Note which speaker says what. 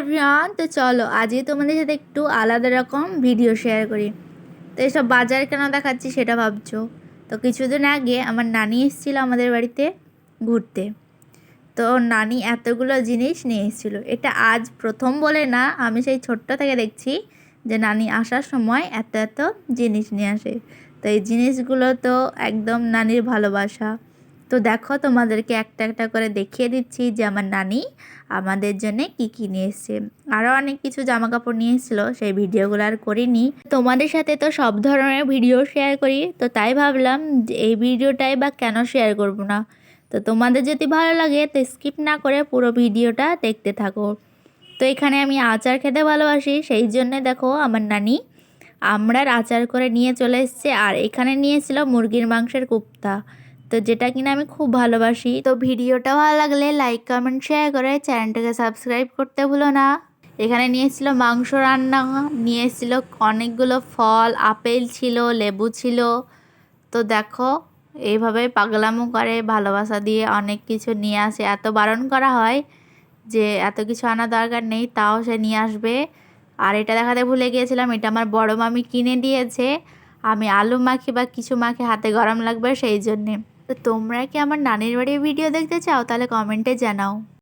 Speaker 1: Everyone তো চলো আজই তোমাদের সাথে একটু আলাদা রকম ভিডিও শেয়ার করি। তো এসব বাজার কেন দেখাচ্ছি সেটা ভাবছ? তো কিছুদিন আগে আমার নানি এসেছিল আমাদের বাড়িতে ঘুরতে। তো নানি এতগুলো জিনিস নিয়ে এসেছিল। এটা আজ প্রথম বলে না, আমি সেই ছোট্ট থেকে দেখছি যে নানি আসার সময় এত এত জিনিস নিয়ে আসে। তো এই জিনিসগুলো তো একদম নানির ভালোবাসা। তো দেখো তোমাদেরকে একটা একটা করে দেখিয়ে দিচ্ছি যে আমার নানি আমাদের জন্য কি কি নিয়ে এসছে। আরও অনেক কিছু জামা কাপড় নিয়ে এসেছিল, সেই ভিডিওগুলো আর করিনি। তোমাদের সাথে তো সব ধরনের ভিডিও শেয়ার করি, তো তাই ভাবলাম এই ভিডিওটাই বা কেন শেয়ার করব না? তো তোমাদের যদি ভালো লাগে তো স্কিপ না করে পুরো ভিডিওটা দেখতে থাকো। তো এখানে আমি আচার খেতে ভালোবাসি, সেই জন্যে দেখো আমার নানি আমরার আচার করে নিয়ে চলে এসছে, আর এখানে নিয়েছিল মুরগির মাংসের কুপ্তা। তো যেটা কিনা আমি খুব ভালোবাসি। তো ভিডিওটা ভালো লাগলে লাইক কমেন্ট শেয়ার করে চ্যানেলটাকে সাবস্ক্রাইব করতে ভুলো না। এখানে নিয়েছিল মাংস রান্না, নিয়ে এসেছিল অনেকগুলো ফল, আপেল ছিল, লেবু ছিল। তো দেখো এইভাবে পাগলামো করে, ভালোবাসা দিয়ে অনেক কিছু নিয়ে আসে। এত বারণ করা হয় যে এত কিছু আনা দরকার নেই, তাও সে নিয়ে আসবে। আর এটা দেখাতে ভুলে গিয়েছিলাম, এটা আমার বড় মামি কিনে দিয়েছে। আমি আলু মাখি বা কিছু মাখি হাতে গরম লাগবে সেই জন্যে। তো তোমরা কি আমার নানির বাড়ির ভিডিও দেখতে চাও? তাহলে কমেন্টে জানাও।